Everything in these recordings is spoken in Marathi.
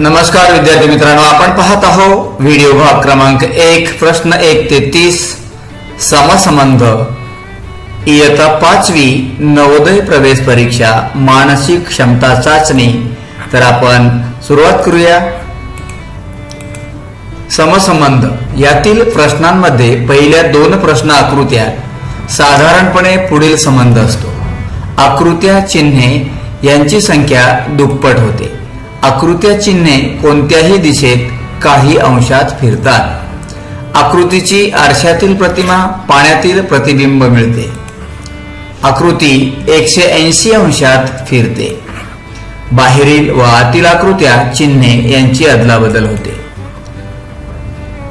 नमस्कार विद्यार्थी मित्रांनो आपण पाहत आहो व्हिडिओ भाग क्रमांक एक प्रश्न एक ते तीस समसंबंध. इयत्ता पाचवी नवोदय प्रवेश परीक्षा मानसिक क्षमता चाचणी. तर आपण सुरुवात करूया. समसंबंध. यातील प्रश्नांमध्ये पहिल्या दोन प्रश्न आकृत्या साधारणपणे पुढील संबंध असतो. आकृत्या चिन्हे यांची संख्या दुप्पट होते. आकृत्या चिन्हे कोणत्याही दिशेत काही अंशात फिरतात. आकृतीची आरशातील प्रतिमा पाण्यातील प्रतिबिंब मिळते. आकृती एकशे ऐंशी अंशात फिरते. बाहेरील व आतील आकृत्या चिन्हे यांची अदलाबदल होते.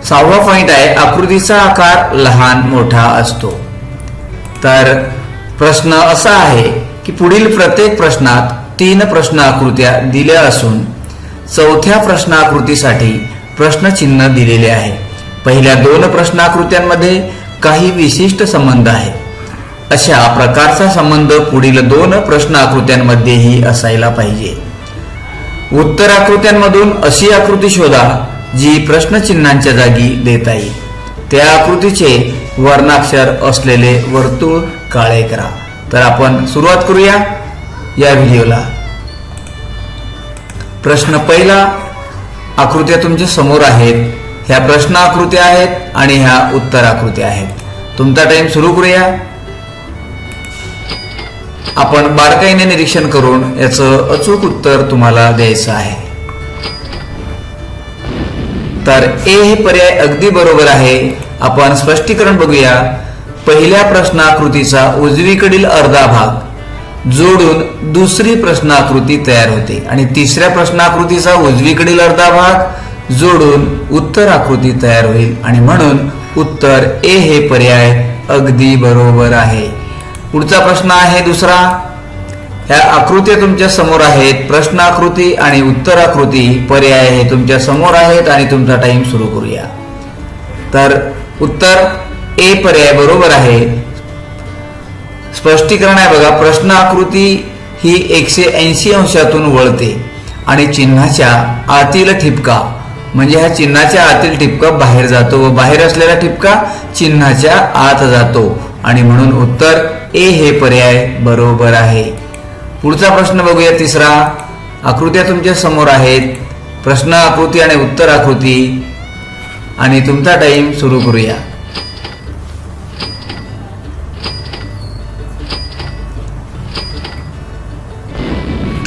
सहावा पॉइंट आहे आकृतीचा आकार लहान मोठा असतो. तर प्रश्न असा आहे की पुढील प्रत्येक प्रश्नात तीन प्रश्न आकृत्या दिल्या असून चौथ्या प्रश्नाकृतीसाठी प्रश्नचिन्ह दिलेले आहे. पहिल्या दोन प्रश्नाकृत्यांमध्ये काही विशिष्ट संबंध आहे. अशा प्रकारचा संबंध पुढील दोन प्रश्न आकृत्यांमध्येही असायला पाहिजे. उत्तर आकृत्यांमधून अशी आकृती शोधा जी प्रश्नचिन्हांच्या जागी देता येईल त्या आकृतीचे वर्णाक्षर असलेले वर्तुळ काळे करा. तर आपण सुरुवात करूया. या व्हिडिओला. प्रश्न पहिला आकृत्या तुमच्यासमोर आहेत. ह्या प्रश्न आकृत्या आहेत आणि ह्या उत्तर आकृत्या आहेत. तुमचा टाइम सुरू करूया. आपण बारकाईने निरीक्षण करून याचं अचूक उत्तर तुम्हाला द्यायचं आहे. तर ए हे पर्याय अगदी बरोबर आहे. आपण स्पष्टीकरण बघूया. पहिल्या प्रश्नाकृतीचा उजवीकडील अर्धा भाग. जोडून दुसरी प्रश्नाकृती तयार होते. आणि तिसऱ्या प्रश्नाकृतीचा उजवीकडील अर्धा भाग जोडून उत्तर आकृती तयार होईल. आणि म्हणून उत्तर ए हे पर्याय अगदी बरोबर आहे. पुढचा प्रश्न आहे दुसरा. ह्या आकृत्या तुमच्यासमोर आहेत. प्रश्न आकृती आणि उत्तर आकृती पर्याय हे तुमच्यासमोर आहेत आणि तुमचा टाइम सुरू करूया. तर उत्तर ए पर्याय बरोबर आहे. स्पष्टीकरण आहे बघा प्रश्न आकृती ही एकशे ऐंशी अंशातून वळते आणि चिन्हाच्या आतील ठिपका म्हणजे ह्या चिन्हाच्या आतील ठिपका बाहेर जातो व बाहेर असलेला ठिपका चिन्हाच्या आत जातो. आणि म्हणून उत्तर ए हे पर्याय बरोबर आहे. पुढचा प्रश्न बघूया तिसरा. आकृत्या तुमच्यासमोर आहेत. प्रश्न आकृती आणि उत्तर आकृती आणि तुमचा टाईम सुरू करूया.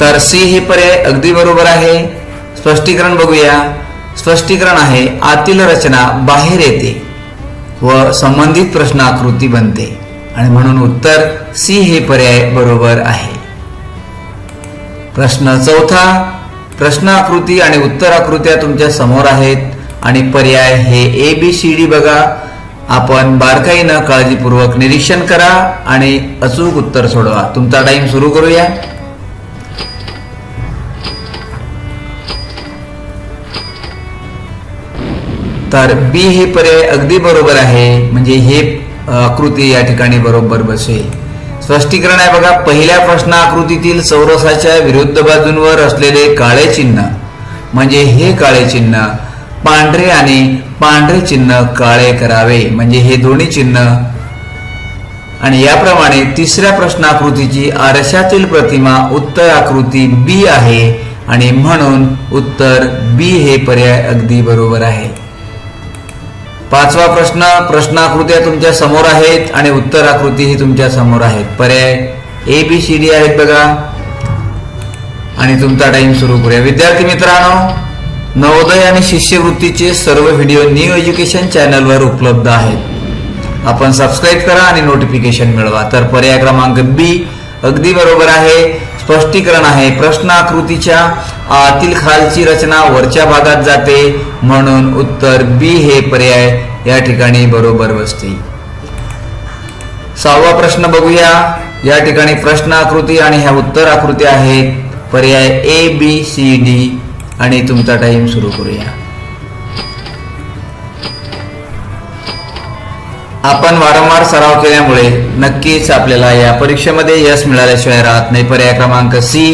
तर सी हे पर्याय अगदी बरोबर आहे. स्पष्टीकरण बघूया. स्पष्टीकरण आहे आतील रचना बाहेर येते व संबंधित प्रश्न आकृती बनते. आणि म्हणून उत्तर सी हे पर्याय बरोबर आहे. प्रश्न चौथा प्रश्न आकृती आणि उत्तर आकृत्या तुमच्यासमोर आहेत आणि पर्याय हे ए बी सी डी बघा. आपण बारकाईनं काळजीपूर्वक निरीक्षण करा आणि अचूक उत्तर सोडवा. तुमचा टाइम सुरू करूया. तर बी हे पर्याय अगदी बरोबर आहे. म्हणजे हे आकृती या ठिकाणी बरोबर बसेल. स्पष्टीकरण आहे बघा पहिल्या प्रश्न आकृतीतील चौरसाच्या विरुद्ध बाजूंवर असलेले काळे चिन्ह. म्हणजे हे काळे चिन्ह पांढरे आणि पांढरे चिन्ह काळे करावे. म्हणजे हे दोन्ही चिन्ह. आणि याप्रमाणे तिसऱ्या प्रश्नाकृतीची आरशातील प्रतिमा उत्तर आकृती बी आहे. आणि म्हणून उत्तर बी हे पर्याय अगदी बरोबर आहे. पाचवा प्रश्न प्रश्नाकृत्या तुमच्यासमोर आहेत आणि उत्तर आकृती ही तुमच्यासमोर आहेत. पर्याय ए बी सी डी आहेत बघा. आणि तुमचा टाइम सुरू करूया. विद्यार्थी मित्रांनो नवोदय आणि शिष्यवृत्तीचे सर्व व्हिडिओ न्यू एज्युकेशन चॅनलवर उपलब्ध आहेत. आपण सबस्क्राईब करा आणि नोटिफिकेशन मिळवा. तर पर्याय क्रमांक बी अगदी बरोबर आहे. स्पष्टीकरण आहे. प्रश्न आकृतीच्या आतील खालची रचना वरच्या भागात जाते. म्हणून उत्तर बी हे पर्याय या ठिकाणी बरोबर बसते सहावा प्रश्न बघूया. या ठिकाणी प्रश्न आकृती आणि ह्या उत्तर आकृती आहेत. पर्याय ए बी सी डी आणि तुमचा टाइम सुरू करूया. आपण वारंवार सराव केल्यामुळे नक्कीच आपल्याला या परीक्षेमध्ये यश मिळाल्याशिवाय राहत नाही. पर्याय क्रमांक सी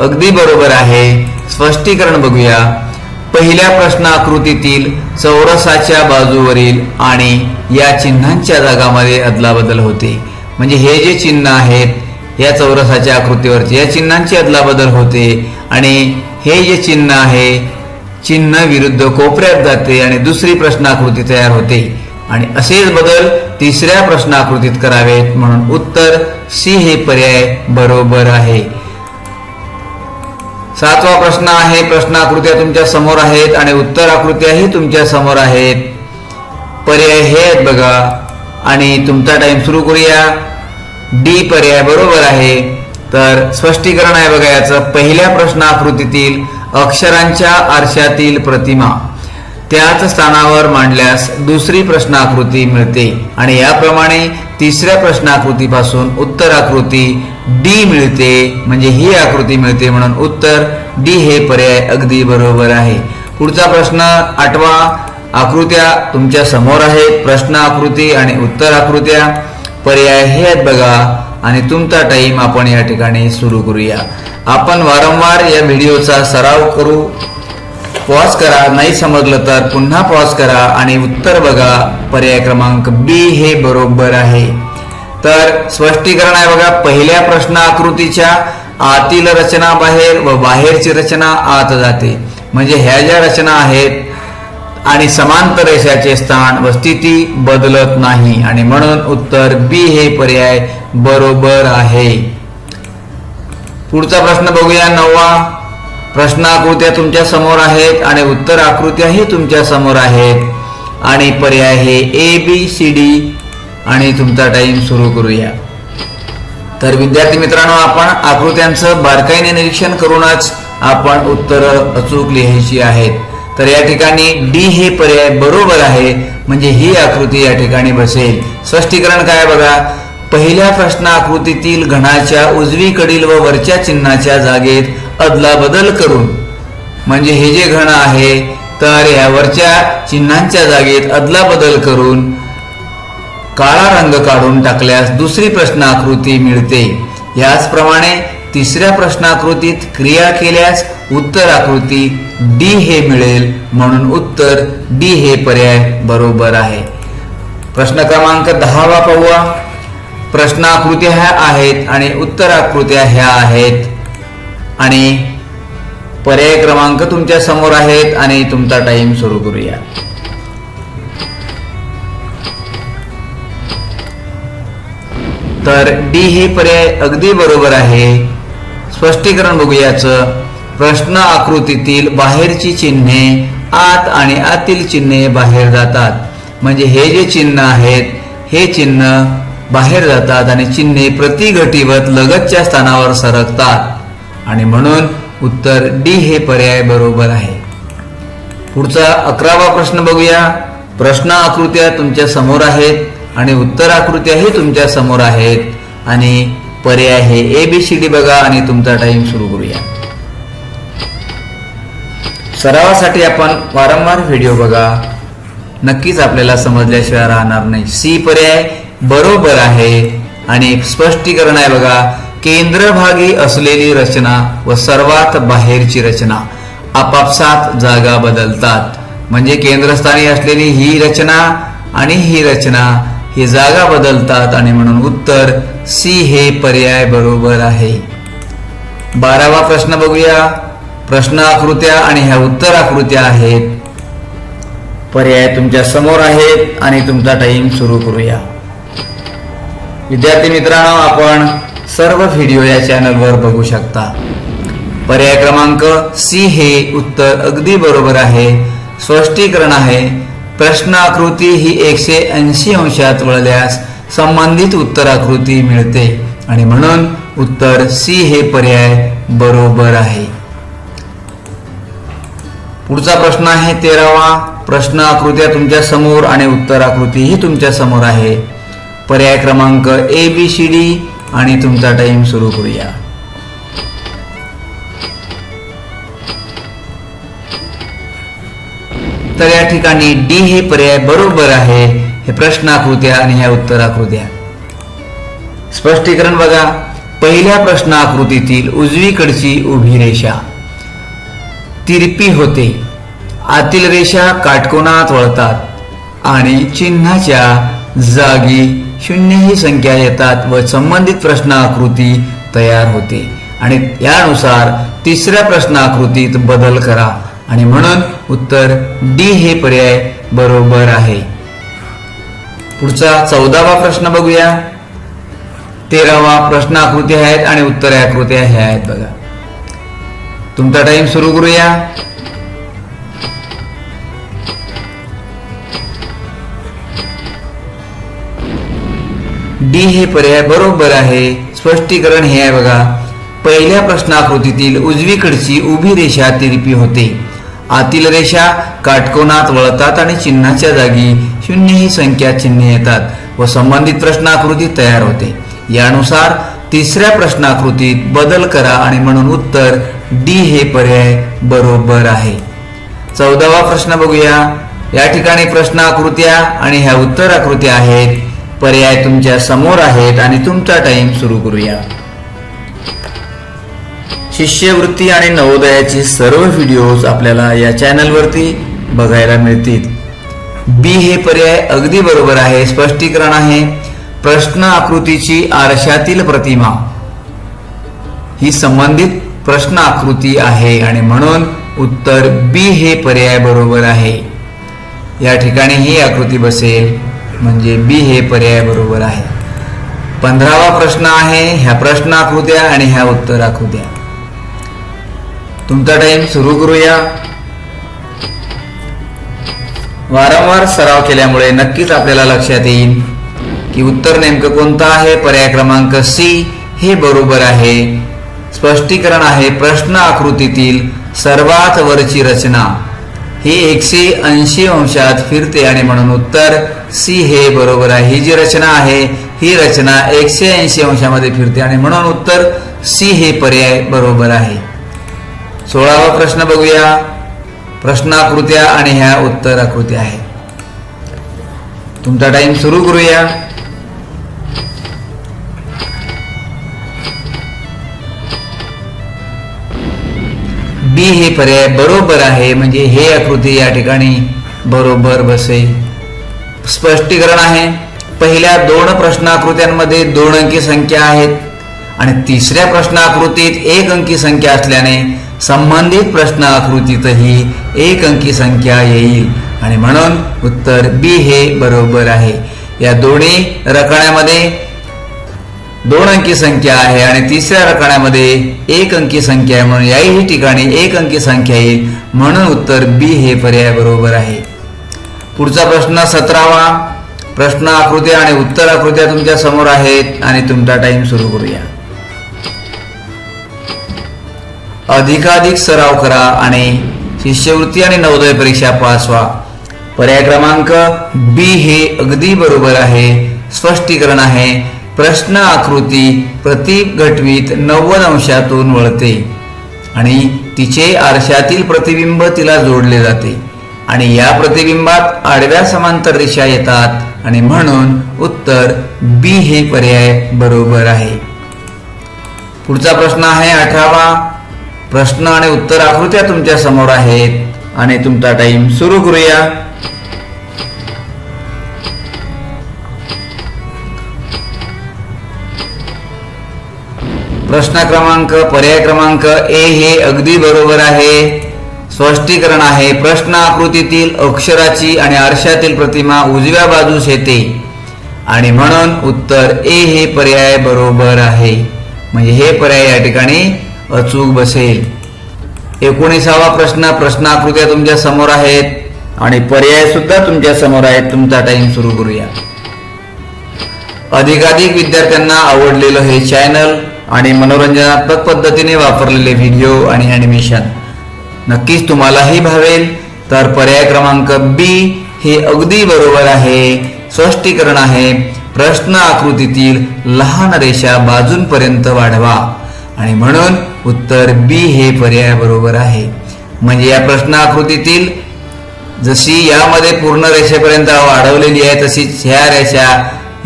अगदी बरोबर आहे. स्पष्टीकरण बघूया. पहिल्या प्रश्न आकृतीतील चौरसाच्या बाजूवरील आणि या चिन्हांच्या जागामध्ये अदलाबदल होते. म्हणजे हे जे चिन्ह आहेत या चौरसाच्या आकृतीवरचे या चिन्हांची अदलाबदल होते आणि हे जे चिन्ह आहे चिन्ह विरुद्ध कोपऱ्यात जाते आणि दुसरी प्रश्नाकृती तयार होते. आणि असेच बदल तिसऱ्या प्रश्नाकृतीत करावेत म्हणून उत्तर सी हे पर्याय बरोबर आहे. सातवा प्रश्न आहे प्रश्नाकृत्या तुमच्यासमोर आहेत आणि उत्तर आकृत्याही तुमच्यासमोर आहेत. पर्याय हे आहेत बघा. आणि तुमचा टाइम सुरू करूया. डी पर्याय बरोबर आहे. तर स्पष्टीकरण आहे बघा याचं. पहिल्या प्रश्न आकृतीतील अक्षरांच्या आरशातील प्रतिमा. त्याच स्थानावर मांडल्यास दुसरी प्रश्नाकृती मिळते. आणि याप्रमाणे तिसऱ्या प्रश्नाकृतीपासून उत्तर आकृती डी मिळते. म्हणजे ही आकृती मिळते म्हणून उत्तर डी हे पर्याय अगदी बरोबर आहे. पुढचा प्रश्न आठवा. आकृत्या तुमच्यासमोर आहेत. प्रश्न आकृती आणि उत्तर आकृत्या पर्याय हे आहेत बघा. आणि तुमचा टाईम आपण या ठिकाणी सुरू करूया. आपण वारंवार या व्हिडिओचा सराव करू. पॉज करा. नाही समजलं तर पुन्हा पॉज करा आणि उत्तर बघा. पर्याय क्रमांक बी हे बरोबर आहे. तर स्पष्टीकरण आहे बघा. पहिल्या प्रश्न आकृतीच्या आतील रचना बाहेर व बाहेरची रचना आत जाते. म्हणजे ह्या ज्या रचना आहेत आणि समांतर रेषाचे स्थान व स्थिती बदलत नाही. आणि म्हणून उत्तर बी हे पर्याय बरोबर आहे. पुढचा प्रश्न बघूया. नववा. प्रश्न आकृत्या तुमच्यासमोर आहेत आणि उत्तर आकृत्याही तुमच्यासमोर आहेत. आणि पर्याय हे ए बी सी डी आणि तुमचा टाइम सुरू करूया. तर विद्यार्थी मित्रांनो आपण आकृत्यांचं बारकाईने निरीक्षण करूनच आपण उत्तर अचूक लिहायची आहेत. तर या ठिकाणी डी हे पर्याय बरोबर आहे म्हणजे ही आकृती या ठिकाणी बसेल. स्पष्टीकरण काय बघा? पहिल्या प्रश्न आकृतीतील घणाच्या उजवीकडील व वरच्या चिन्हाच्या जागेत अदलाबदल करून. म्हणजे हे जे घण आहे तर ह्यावरच्या चिन्हांच्या जागेत अदलाबदल करून काळा रंग काढून टाकल्यास दुसरी प्रश्नाकृती मिळते. याचप्रमाणे तिसऱ्या प्रश्नाकृतीत क्रिया केल्यास उत्तर आकृती डी हे मिळेल म्हणून उत्तर डी हे पर्याय बरोबर आहे. प्रश्न क्रमांक दहावा पाहूया प्रश्नाकृत्या ह्या आहेत आणि उत्तर आकृत्या ह्या आहेत. आणि पर्याय क्रमांक तुमच्यासमोर आहेत आणि तुमचा टाइम सुरू करूया. तर डी हे पर्याय अगदी बरोबर आहे. स्पष्टीकरण बघूयाचं. प्रश्न आकृतीतील बाहेरची चिन्हे आत आणि आतील चिन्हे बाहेर जातात. म्हणजे हे जे चिन्ह आहेत हे चिन्ह बाहेर जातात आणि चिन्हे प्रतिघटीवत लगतच्या स्थानावर सरकतात. आणि म्हणून उत्तर डी हे पर्याय बरोबर आहे. पुढचा अकरावा प्रश्न बघूया. प्रश्न आकृत्या तुमच्यासमोर आहेत आणि उत्तर आकृत्याही तुमच्यासमोर आहेत. आणि पर्याय हे ए बी सी डी बघा आणि तुमचा टाइम सुरू करूया. सरावासाठी आपण वारंवार व्हिडिओ बघा. नक्कीच आपल्याला समजल्याशिवाय राहणार नाही. सी पर्याय बरोबर आहे. आणि स्पष्टीकरण आहे बघा. केंद्रभागी असलेली रचना व सर्वात बाहेरची रचना आपापसात जागा बदलतात. म्हणजे केंद्रस्थानी असलेली ही रचना आणि ही रचना ही जागा बदलतात आणि म्हणून उत्तर सी हे पर्याय बरोबर आहे. बारावा प्रश्न बघूया. प्रश्न आकृत्या आणि ह्या उत्तर आकृत्या आहेत. पर्याय तुमच्यासमोर आहेत आणि तुमचा टाइम सुरू करूया. विद्यार्थी मित्रांनो आपण सर्व व्हिडिओ या चॅनलवर बघू शकता. पर्याय क्रमांक सी हे उत्तर अगदी बरोबर आहे. स्पष्टीकरण आहे. प्रश्न आकृती ही एकशे ऐंशी अंशात वळल्यास संबंधित उत्तर आकृती मिळते. आणि म्हणून उत्तर सी हे पर्याय बरोबर आहे. पुढचा प्रश्न आहे तेरावा. प्रश्न आकृत्या तुमच्यासमोर आणि उत्तर आकृती ही तुमच्यासमोर आहे. पर्याय क्रमांक ए बी सी डी आणि तुमचा टाइम सुरू करूया. तर या ठिकाणी डी हे पर्याय बरोबर आहे हे प्रश्न आकृत्या आणि ह्या उत्तर आकृत्या स्पष्टीकरण बघा पहिल्या प्रश्न आकृतीतील उजवीकडची उभी रेषा. तिरपी होते. आतील रेषा काटकोनात वळतात आणि चिन्हाच्या जागी शून्य ही संख्या येतात व संबंधित प्रश्न आकृती तयार होते. आणि यानुसार तिसऱ्या प्रश्न आकृतीत बदल करा. आणि म्हणून उत्तर डी हे पर्याय बरोबर आहे. पुढचा चौदावा प्रश्न बघूया. तेरावा प्रश्न आकृती आहेत आणि उत्तर आकृत्या ह्या आहेत बघा. तुमचा टाइम सुरू करूया. डी हे पर्याय बरोबर आहे. स्पष्टीकरण हे आहे बघा. पहिल्या प्रश्नाकृतीतील उजवीकडची उभी रेषा तिरपी होते. आतील रेषा काटकोनात वळतात आणि चिन्हाच्या जागी शून्य ही संख्या चिन्हे येतात व संबंधित प्रश्नाकृती तयार होते. यानुसार तिसऱ्या प्रश्नाकृतीत बदल करा आणि म्हणून उत्तर डी हे पर्याय बरोबर आहे. चौदावा प्रश्न बघूया. या ठिकाणी प्रश्नाकृत्या आणि ह्या उत्तर आकृत्या आहेत. पर्याय तुमच्यासमोर आहेत आणि तुमचा टाइम सुरू करूया. शिष्यवृत्ती आणि नवोदयाचे सर्व व्हिडिओज आपल्याला या चॅनलवरती बघायला मिळतील. बी हे पर्याय अगदी बरोबर आहे स्पष्टीकरण आहे. प्रश्न आकृतीची आरशातील प्रतिमा. ही संबंधित प्रश्न आकृती आहे आणि म्हणून उत्तर बी हे पर्याय बरोबर आहे. या ठिकाणी ही आकृती बसेल. म्हणजे बी हे पर्याय बरोबर आहे. पंधरावा प्रश्न आहे ह्या प्रश्न आकृत्या आणि ह्या उत्तर आखू द्या. तुमचा टाइम सुरू करूया. वारंवार सराव केल्यामुळे नक्कीच आपल्याला लक्षात येईल की उत्तर नेमकं कोणतं आहे? पर्याय क्रमांक सी हे बरोबर आहे. स्पष्टीकरण आहे प्रश्न आकृतीतील सर्वात वरची रचना. ही एकशे ऐंशी अंशात फिरते आणि म्हणून उत्तर सी हे बरोबर आहे. ही जी रचना आहे ही रचना एकशे ऐंशी अंशामध्ये फिरते आणि म्हणून उत्तर सी हे पर्याय बरोबर आहे. सोळावा प्रश्न बघूया. प्रश्नाकृत्या आणि ह्या उत्तर आकृत्या आहेत तुमचा टाइम सुरू करूया. बी हे पर्याय बरोबर आहे म्हणजे हे आकृती या ठिकाणी बरोबर बसेल स्पष्टीकरण आहे पहिल्या दोन प्रश्नाकृत्यांमध्ये दोन अंकी संख्या आहेत आणि तिसऱ्या प्रश्नाकृतीत एक अंकी संख्या असल्याने संबंधित प्रश्न आकृतीतही एक अंकी संख्या येईल. आणि म्हणून उत्तर बी हे बरोबर आहे. या दोन्ही रकण्यामध्ये दोन अंकी संख्या आहे आणि तिसऱ्या रकाण्यामध्ये एक अंकी संख्या आहे म्हणून याही ठिकाणी एक अंकी संख्या येईल. म्हणून उत्तर बी हे पर्याय बरोबर आहे. पुढचा प्रश्न सतरावा. प्रश्न आकृत्या आणि उत्तर आकृत्या तुमच्यासमोर आहेत आणि तुमचा टाइम सुरू करूया. अधिकाधिक सराव करा आणि शिष्यवृत्ती आणि नवोदय परीक्षा पास व्हा. पर्याय क्रमांक बी हे अगदी बरोबर आहे. स्पष्टीकरण आहे. प्रश्न आकृती प्रतीक घटवीत नव्वद अंशातून वळते. आणि तिचे आरशातील प्रतिबिंब तिला जोडले जाते. आणि या प्रतिबिंबात आडव्या समांतर रेषा येतात. आणि म्हणून उत्तर बी हे पर्याय बरोबर आहे. पुढचा प्रश्न आहे अठरावा. प्रश्न आणि उत्तर आकृत्या तुमच्यासमोर आहेत. आणि तुमचा टाइम सुरू करूया. प्रश्न क्रमांक पर्याय क्रमांक ए हे अगदी बरोबर आहे. स्पष्टीकरण आहे. प्रश्न आकृतीतील अक्षराची आणि आरशातील प्रतिमा उजव्या बाजूस येते. आणि म्हणून उत्तर ए हे पर्याय बरोबर आहे. म्हणजे हे पर्याय या ठिकाणी अचूक बसेल. एकोणीसावा प्रश्न प्रश्न आकृत्या तुमच्यासमोर आहेत. आणि पर्याय सुद्धा तुमच्यासमोर आहेत. तुमचा टाइम सुरू करूया. अधिकाधिक विद्यार्थ्यांना आवडलेलं हे चॅनल आणि मनोरंजनात्मक पद्धतीने वापरलेले व्हिडिओ आणि ॲनिमेशन नक्कीच तुम्हालाही भावेल तर पर्याय क्रमांक बी हे अगदी बरोबर आहे. स्पष्टीकरण आहे. प्रश्न आकृतीतील लहान रेषा बाजूंपर्यंत वाढवा. आणि म्हणून उत्तर बी हे पर्याय बरोबर आहे. म्हणजे या प्रश्न आकृतीतील जशी यामध्ये पूर्ण रेषेपर्यंत वाढवलेली आहे तशीच ह्या रेषा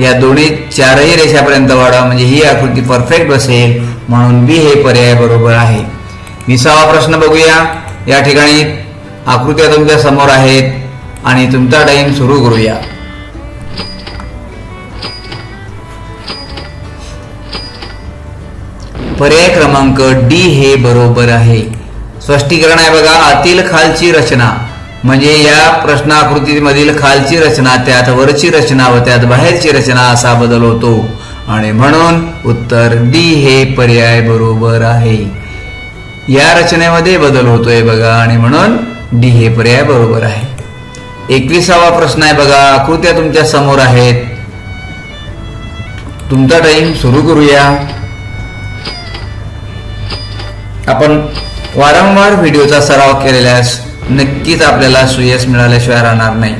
या दोन्ही चारही रेषापर्यंत वाढवा म्हणजे ही आकृती परफेक्ट बसेल म्हणून बी हे पर्याय बरोबर आहे. विसावा प्रश्न बघूया. या ठिकाणी आकृत्या तुमच्यासमोर आहेत आणि तुमचा टाईम सुरू करूया. पर्याय क्रमांक डी हे बरोबर आहे. स्पष्टीकरण आहे बघा आतील खालची रचना. म्हणजे या प्रश्नाकृतीमधील खालची रचना त्यात वरची रचना व त्यात बाहेरची रचना असा बदल होतो. आणि म्हणून उत्तर डी हे पर्याय बरोबर आहे. या रचनेमध्ये बदल होतोय बघा आणि म्हणून डी हे पर्याय बरोबर आहे. एकविसावा प्रश्न आहे बघा आकृत्या तुमच्यासमोर आहेत. तुमचा टाइम सुरू करूया. आपण वारंवार व्हिडिओचा सराव केलेल्यास नक्कीच आपल्याला सुयश मिळाल्याशिवाय राहणार नाही.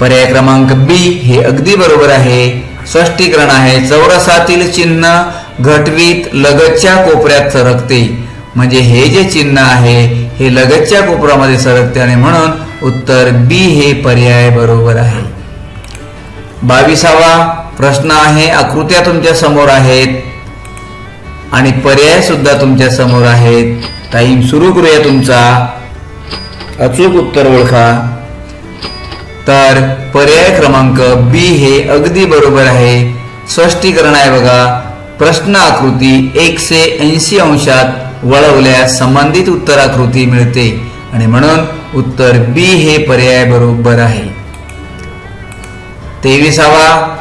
पर्याय क्रमांक बी हे अगदी बरोबर आहे. स्पष्टीकरण आहे. चौरसातील चिन्ह घटवीत लगतच्या कोपऱ्यात सरकते. म्हणजे हे जे चिन्ह आहे हे लगतच्या कोपऱ्यामध्ये सरकते आणि म्हणून उत्तर बी हे पर्याय बरोबर आहे. बावीसावा प्रश्न आहे. आकृत्या तुमच्यासमोर आहेत. आणि पर्याय सुद्धा तुमच्यासमोर आहेत. टाईम सुरू करूया तुमचा. अचूक उत्तर ओळखा. तर पर्याय क्रमांक बी हे अगदी बरोबर आहे. स्पष्टीकरण आहे बघा. प्रश्न आकृती एकशे ऐंशी अंशात वळवल्यास संबंधित उत्तर आकृती मिळते. आणि म्हणून उत्तर बी हे पर्याय बरोबर आहे. तेविसावा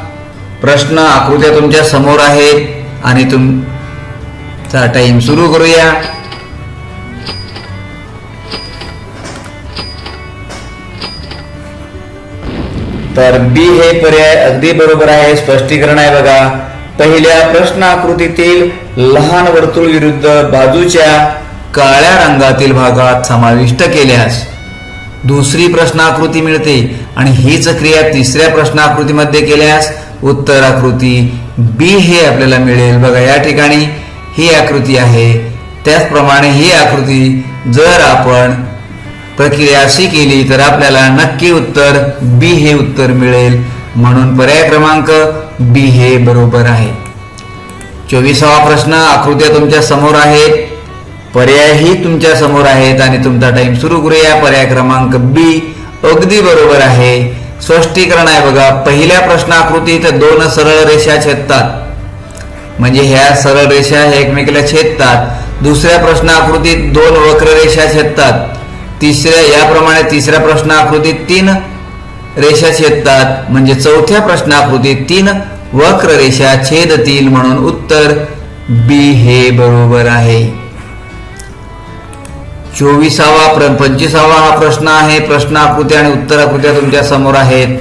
प्रश्न आकृत्या तुमच्यासमोर आहेत. आणि तुमचा टाइम सुरू करूया. तर बी हे पर्याय अगदी बरोबर आहे स्पष्टीकरण आहे बघा. पहिल्या प्रश्न आकृतीतील लहान वर्तुळ विरुद्ध बाजूच्या काळ्या रंगातील भागात समाविष्ट केल्यास दुसरी प्रश्नाकृती मिळते आणि हीच क्रिया तिसऱ्या प्रश्नाकृतीमध्ये केल्यास उत्तर आकृती बी हे आपल्याला मिळेल. बघा या ठिकाणी ही आकृती आहे. त्याचप्रमाणे ही आकृती जर आपण प्रक्रिया अशी केली तर आपल्याला नक्की उत्तर बी हे उत्तर मिळेल. म्हणून पर्याय क्रमांक बी हे बरोबर आहे. चोवीसावा प्रश्न आकृत्या तुमच्यासमोर आहेत. पर्यायही तुमच्यासमोर आहेत आणि तुमचा टाइम सुरू करूया. पर्याय क्रमांक बी अगदी बरोबर आहे. स्पष्टीकरण आहे बघा पहिल्या प्रश्न आकृतीत दोन सरळ रेषा छेदतात. म्हणजे ह्या सरळ रेषा ह्या एकमेकीला छेदतात. दुसऱ्या प्रश्न आकृतीत दोन वक्र रेषा छेदतात. तिसऱ्या याप्रमाणे तिसऱ्या प्रश्न आकृतीत तीन रेषा छेदतात. म्हणजे चौथ्या प्रश्न आकृतीत तीन वक्र रेषा छेदतील म्हणून उत्तर बी हे बरोबर आहे. चोवीसावा प्र पंचवीसावा हा प्रश्न आहे. प्रश्न आकृत्या आणि उत्तर आकृत्या तुमच्यासमोर आहेत.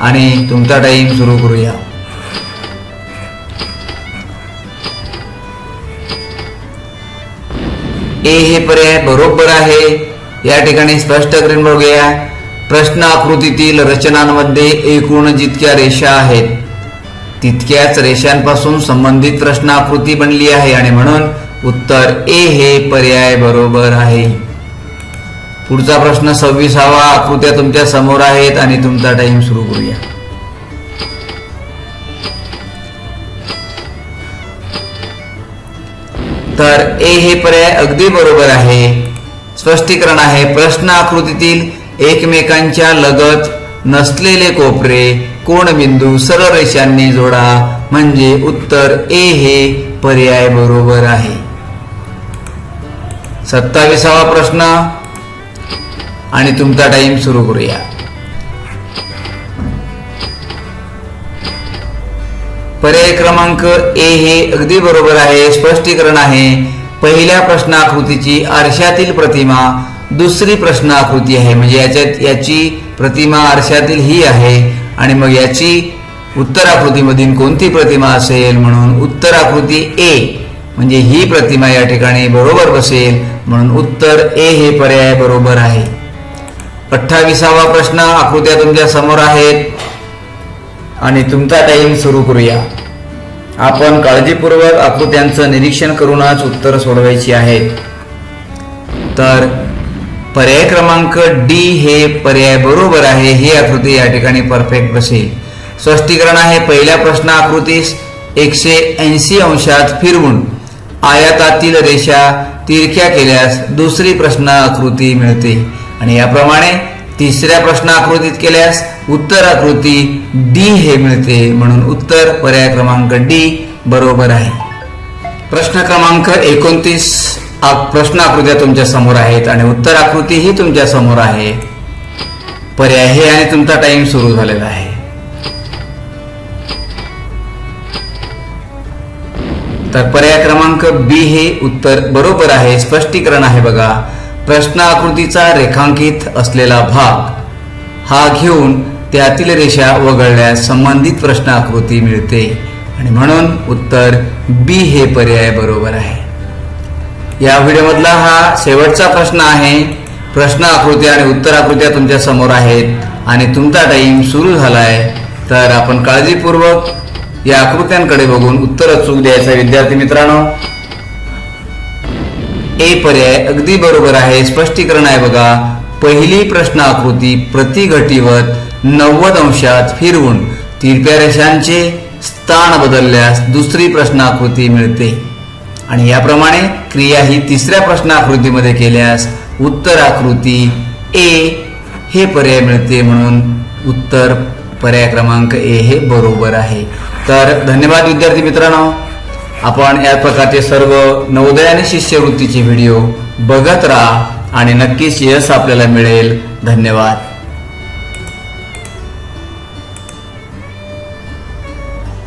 आणि तुमचा टाईम सुरू करूया. ए हे पर्याय बरोबर आहे. या ठिकाणी स्पष्ट करून बघूया. प्रश्न आकृतीतील रचनांमध्ये एकूण जितक्या रेषा आहेत तितक्याच रेषांपासून संबंधित प्रश्न आकृती बनली आहे आणि म्हणून उत्तर ए हे पर्याय बरोबर आहे. पुढचा प्रश्न सव्वीसावा आकृत्या तुमच्यासमोर आहेत आणि तुमचा टाइम सुरू करूया. तर ए हे पर्याय अगदी बरोबर आहे. स्पष्टीकरण आहे. प्रश्न आकृतीतील एकमेकांच्या लगत नसलेले कोपरे कोणबिंदू सरळ रेषांनी जोडा. म्हणजे उत्तर ए हे पर्याय बरोबर आहे. सत्तावीसावा प्रश्न. आणि तुमचा टाइम सुरू करूया. पर्याय क्रमांक ए हे अगदी बरोबर आहे स्पष्टीकरण आहे. पहिल्या प्रश्नाकृतीची आरशातील प्रतिमा दुसरी प्रश्न आकृती आहे. म्हणजे याच्यात याची प्रतिमा आरशातील ही आहे आणि मग याची उत्तर आकृतीमधील कोणती प्रतिमा असेल म्हणून उत्तर आकृती ए म्हणजे ही प्रतिमा या ठिकाणी बरोबर बसेल म्हणून उत्तर ए हे पर्याय बरोबर आहे. अठ्ठावीसावा प्रश्न आकृत्या तुमच्यासमोर आहेत. आणि तुमचा टाईम सुरू करूया. आपण काळजीपूर्वक आकृत्यांचं निरीक्षण करूनच उत्तर सोडवायची आहेत तर पर्याय क्रमांक डी हे पर्याय बरोबर आहे ही आकृती या ठिकाणी परफेक्ट बसेल. स्पष्टीकरण आहे पहिल्या प्रश्न आकृतीस एकशे ऐंशी अंशात फिरवून आयातातील रेषा तिरक्या केल्यास दुसरी प्रश्न आकृती मिळते. आणि याप्रमाणे तिसऱ्या प्रश्न आकृतीत केल्यास उत्तर आकृती डी हे मिळते म्हणून उत्तर पर्याय क्रमांक डी बरोबर आहे. प्रश्न क्रमांक एकोणतीस प्रश्न आकृत्या तुमच्यासमोर आहेत आणि उत्तर आकृती ही तुमच्यासमोर आहे. पर्याय हे आणि तुमचा टाइम सुरू झालेला आहे. तर पर्याय क्रमांक बी हे उत्तर बरोबर आहे स्पष्टीकरण आहे बघा. प्रश्न आकृतीचा रेखांकित असलेला भाग हा घेऊन त्यातील रेषा वगळल्यास संबंधित प्रश्न आकृती मिळते. आणि म्हणून उत्तर बी हे पर्याय बरोबर आहे. या व्हिडिओमधला हा शेवटचा प्रश्न आहे. प्रश्न आकृती आणि उत्तर आकृत्या तुमच्यासमोर आहेत. आणि तुमचा टाइम सुरू झालाय. तर आपण काळजीपूर्वक या आकृत्यांकडे बघून उत्तर अचूक द्यायचं विद्यार्थी मित्रांनो ए पर्याय अगदी बरोबर आहे. स्पष्टीकरण आहे बघा. पहिली प्रश्न आकृती प्रतिघटीवत नव्वद अंशात फिरवून तिरप्या रेषांचे स्थान बदलल्यास दुसरी प्रश्नाकृती मिळते. आणि याप्रमाणे क्रिया ही तिसऱ्या प्रश्नाकृतीमध्ये केल्यास उत्तर आकृती ए हे पर्याय मिळते म्हणून उत्तर पर्याय क्रमांक ए हे बरोबर आहे. तर धन्यवाद विद्यार्थी मित्रांनो. आपण या प्रकारचे सर्व नवोदय आणि शिष्यवृत्तीचे व्हिडिओ बघत राहा आणि नक्कीच यश आपल्याला मिळेल. धन्यवाद.